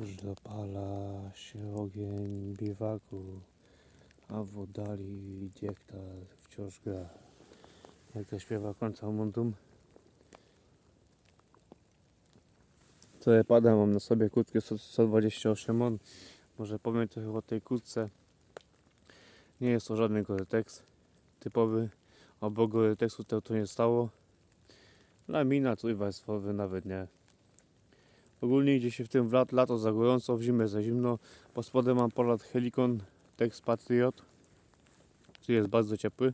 Zapala się ogień biwaku, a w oddali diekta wciąż gra. Jak to śpiewa końca mundum. Co pada, mam na sobie krótkie 128 on. Może powiem trochę o tej kurtce. Nie jest to żaden Gore-Tex typowy. Obok Gore-Texu to, to nie stało. Lamina trójwarstwowy nawet nie. Ogólnie idzie się w tym w lat, lato za gorąco, w zimę za zimno. Pod spodem mam polat Helicon Tex Patriot, który jest bardzo ciepły.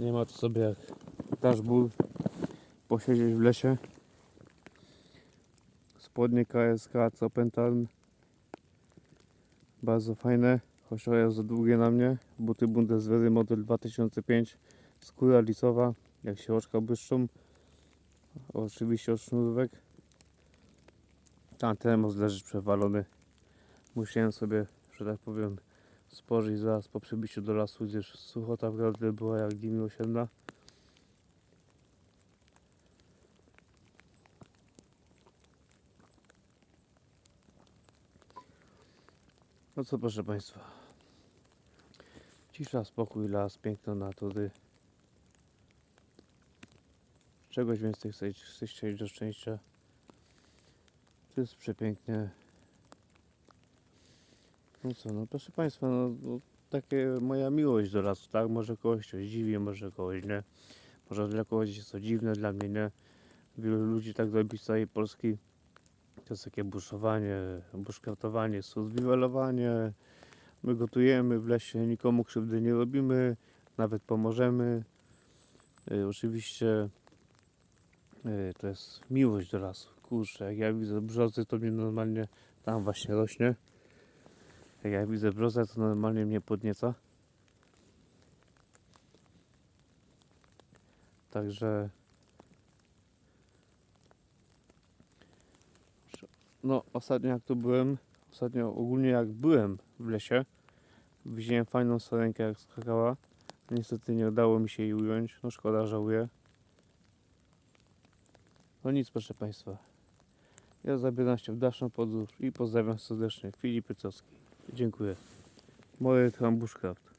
Nie ma to sobie jak dashboard posiedzieć w lesie. Spodnie KSK Copentarn bardzo fajne, choć trochę za długie na mnie. Buty Bundeswehry model 2005 skóra licowa, jak się oczka błyszczą. Oczywiście od sznurówek. Tam termos leży przewalony. Musiałem sobie, że tak powiem, spożyć zaraz po przybiciu do lasu, gdyż suchota w gardle była jak dim osiemna. No co proszę Państwa. Cisza, spokój, las, piękno natury. Czegoś więcej chcecie, chcecie do szczęścia. To jest przepięknie. No co, no proszę Państwa, no, no takie moja miłość do lasu, tak? Może kogoś to dziwi, może kogoś nie. Może dla kogoś jest to dziwne, dla mnie nie. Wielu ludzi tak robi z całej Polski. To jest takie buszowanie, bushcraftowanie, survivalowanie. My gotujemy w lesie, nikomu krzywdy nie robimy, nawet pomożemy. Y, oczywiście to jest miłość do lasu. Kurczę, jak ja widzę brzozy, to mnie normalnie tam właśnie rośnie. Jak ja widzę brzozę, to normalnie mnie podnieca. Także no ostatnio jak tu byłem, ostatnio ogólnie jak byłem w lesie, widziałem fajną sarenkę jak skakała. Niestety nie udało mi się jej ująć, no szkoda, żałuję. No nic proszę Państwa. Ja zabieram się w dalszą podróż i pozdrawiam serdecznie. Filip Pycowski. Dziękuję. Moje Bushcraft.